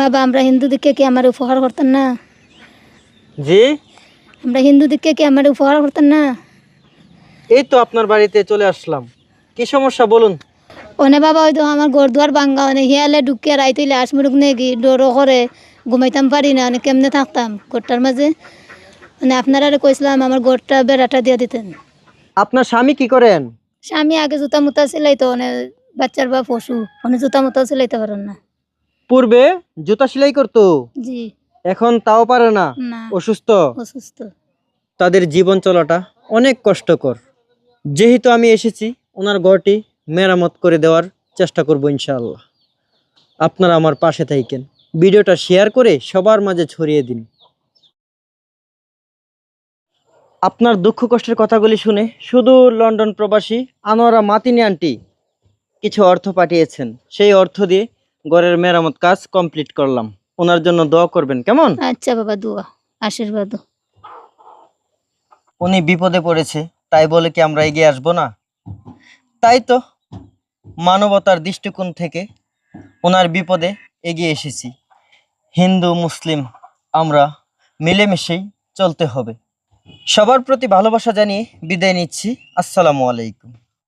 বাবা আমরা হিন্দু দিকে কি আমার উপহার করতেন না? জি? আমরা হিন্দু দিকে কি আমার উপহার করতেন না? এই তো আপনার বাড়িতে চলে আসলাম। কি সমস্যা বলুন? ওনে বাবা হয়তো আমার ঘর দুয়ার ভাঙ্গা অনে হিয়ালে ঢুকিয়ে রাইতে লাশ মুরুক নেগি ডরো করে ঘুমাইতাম পারি না অনেক কেমনে থাকতাম ঘরটার মাঝে? মানে আপনারা কইছিলাম আমার ঘরটা বেড়াটা দিয়ে দিতেন। আপনার স্বামী কি করেন? স্বামী আগে জুতা মুতা সিলাইতো অনে বাচ্চার বা পশু অনে জুতা মুতা সিলাইতে পারেন না। পূর্বে জুতা সেলাই করতো? জি। এখন তাও পারে না? অসুস্থ? অসুস্থ। তাদের জীবন চলাটা অনেক কষ্টকর। যেহেতু আমি এসেছি ওনার ঘরটি মেরামত করে দেওয়ার চেষ্টা করব ইনশাআল্লাহ। আপনারা আমার পাশে থাকেন ভিডিওটা শেয়ার করে সবার মাঝে ছড়িয়ে দিন। আপনার দুঃখ কষ্টের কথাগুলি শুনে শুধু লন্ডন প্রবাসী আনোয়ারা মাতিনি আন্টি কিছু অর্থ পাঠিয়েছেন। সেই অর্থ দিয়ে ঘরের মেরামত কাজ কমপ্লিট করলাম। ওনার জন্য দোয়া করবেন কেমন? আচ্ছা বাবা দোয়া। আশীর্বাদ উনি বিপদে পড়েছে তাই বলে কি আমরা এগিয়ে আসব না? তাই তো মানবতার দৃষ্টিকোণ থেকে ওনার বিপদে এগিয়ে এসেছি। হিন্দু মুসলিম আমরা মিলেমিশেই চলতে হবে। সবার প্রতি ভালোবাসা জানিয়ে বিদায় নিচ্ছি। আসসালামু আলাইকুম।